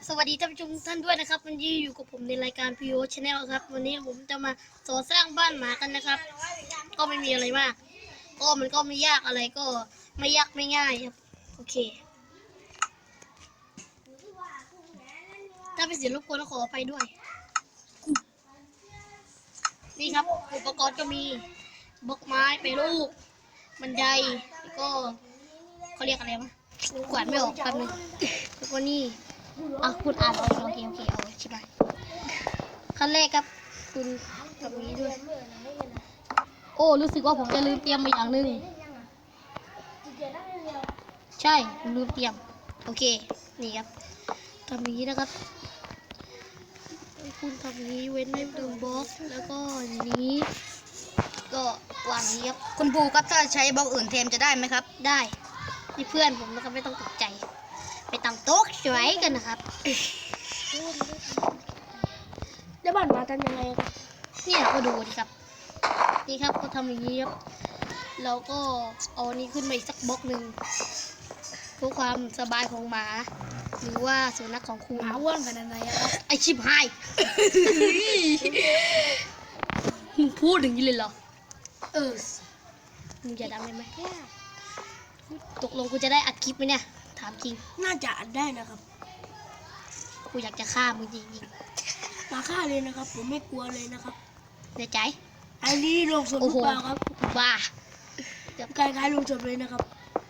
ครับสวัสดีท่านผู้ชมท่านด้วยนะครับ วันนี้อยู่กับผมในรายการ PO Channel ครับ วันนี้ผมจะมาสอนสร้างบ้านหมากันนะครับ ก็ไม่มีอะไรมาก ก็มันก็ไม่ยากอะไรก็ไม่ยากไม่ง่ายครับ โอเค ถ้าเป็นเสียงรบกวนก็ขออภัยด้วย นี่ครับ อุปกรณ์ก็มีบล็อกไม้ไปรูปบันไดแล้วก็เขาเรียกอะไรวะกวาดไม่ออกแป๊บนึงแล้วก็นี่ อะคุณอ่านเอาโอเคโอเคเอาใช่ไหมขั้นแรกครับ คุณทำอย่างนี้ด้วย โอ้ รู้สึกว่าผมจะลืมเตรียมมาอย่างหนึ่งใช่ผมลืมเตรียม โอเค นี่ครับทำอย่างนี้นะครับ คุณทำอย่างนี้เว้นให้ตรงบล็อกแล้วก็อย่างนี้ ก็วางนี้ครับ คุณปูครับถ้าใช้บล็อกอื่นเทมจะได้ไหมครับ ได้นี่เพื่อนผมนะครับไม่ต้องตกใจ สวยกันนะครับ แล้วบ้านมาทำยังไงครับเนี่ยก็ดูดิครับ นี่ครับก็ทำอย่างนี้ครับ แล้วก็เอานี้ขึ้นมาอีกสักบล็อกหนึ่งเพื่อความสบายของหมา หรือว่าสุนัขของคุณหมาอ้วนขนาดไหนอะครับไอชิบหาย มึงพูดอย่างนี้เลยเหรอ เออ มึงจะดังได้ไหม ตกลงกูจะได้อัดคลิปไหมเนี่ย ถามจริง น่าจะอัดได้นะครับ กูอยากจะฆ่ามึงจริงมาฆ่าเลยนะครับ ผมไม่กลัวเลยนะครับๆในใจอันนี้ลงศพหโอ้รือโหเปล่าครับบ้าคล้ายๆลงศพเลยนะครับ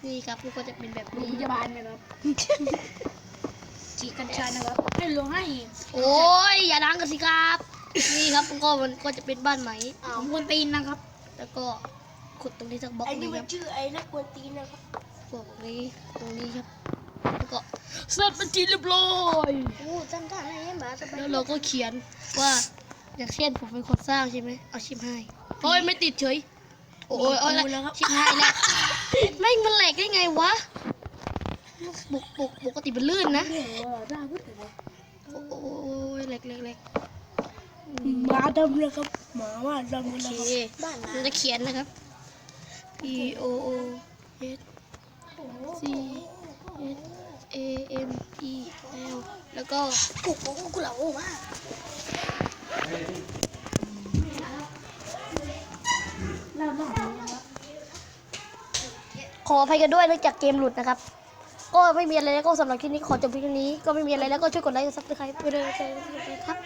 นี่ครับกูก็จะเป็นแบบโรงนี้พยาบาลนะครับฉีดกัญชานะครับ ให้ลงให้ โอ้ยอย่าดังกันสิครับ นี่ครับก็มันก็จะเป็นบ้านไหมผมคนตีนนะครับ แล้วก็ขุดตรงนี้สักบล็อกไอ้หนึนี่งมัคนรับชื่อไอ้นักกวนตีนนะครับบล็อกนี้ตรงนี้ครับแล้ว ก็เสร็จเป็นทีเรียบร้อยโอ้จำได้ให้หมาสบายแล้วเราก็เขียนว่าอย่างเช่นผมเป็นคนสร้างใช่ไหมเอาชิมให้โอ้ยไม่ติดเฉยโอ้ยโอ้ยแล้วครับชิมให้แล้วแม่งมันแหลกได้ไงวะปกปกปกติมันลื่นนะเดี๋ยวได้พูดถึงว่าโอ้ยแหลกแหลกแหลกหมาดำเลยครับหมาว่าดำโอเลยเคนะครับบ้านหมาเราจะเขียนนะครับ P O O S C S A M E L แล้วก็กุกกุกกุกเหล่าว่าขออภัยกันด้วยเนื่องจากเกมหลุดนะครับ ก็ไม่มีอะไรแล้วก็สำหรับคลิปนี้ขอจบเพียงเท่านี้ ก็ไม่มีอะไรแล้วก็ช่วยกดไลค์กดซับสไครป์ไปเลยครับ